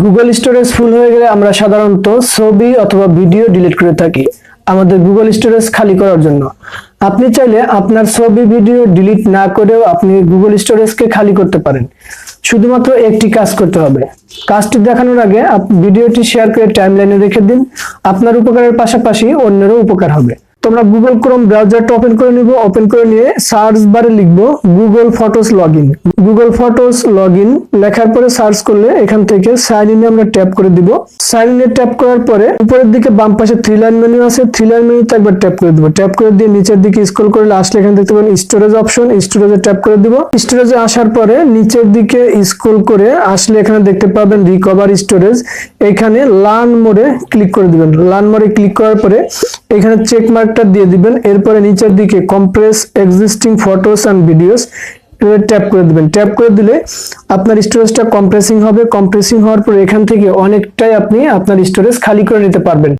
Google storage full হয়ে গেলে আমরা সাধারণত ছবি অথবা ভিডিও ডিলিট করে থাকি আমাদের গুগল স্টোরেজ খালি করার জন্য। আপনি চাইলে আপনার ছবি ভিডিও ডিলিট না করেও আপনি গুগল স্টোরেজকে খালি করতে পারেন। শুধুমাত্র একটি কাজ করতে হবে। কাজটি দেখানোর আগে ভিডিওটি শেয়ার করে টাইমলাইনে রেখে দিন। আপনার উপকারের পাশাপাশি অন্যেরও উপকার হবে। তোমরা গুগল ক্রোম ব্রাউজারটা ওপেন করে নিব ওপেন করে নিয়ে সার্চ বারে লিখব Google Photos log in Google Photos log in লেখার পরে সার্চ করলে এখান থেকে সাইন ইনে আমরা ট্যাপ করে দিব। সাইন ইনে ট্যাপ করার পরে উপরের দিকে বাম পাশে থ্রি লাইন মেনু আছে থ্রি লাইন মেনুতে একবার ট্যাপ করে দিব। ট্যাপ করে দিয়ে নিচের দিকে স্ক্রল করলে আসলে এখানে দেখতে পাবেন স্টোরেজ অপশন স্টোরেজে ট্যাপ করে দিব। স্টোরেজে আসার পরে নিচের দিকে স্ক্রল করে আসলে এখানে দেখতে পাবেন রিকভার স্টোরেজ এখানে লার্ন মোডে ক্লিক করে দিবেন। লার্ন মোডে ক্লিক করার পরে এখানে চেক মার্কটা দিয়ে দিবেন, এরপরে নিচের দিকে compress existing photos and videos tap করে দিবেন। ট্যাপ করে দিলে আপনার স্টোরেজটা কম্প্রেসিং হবে। কম্প্রেসিং হওয়ার পর এখান থেকে অনেকটাই আপনি আপনার স্টোরেজ খালি করে নিতে পারবেন।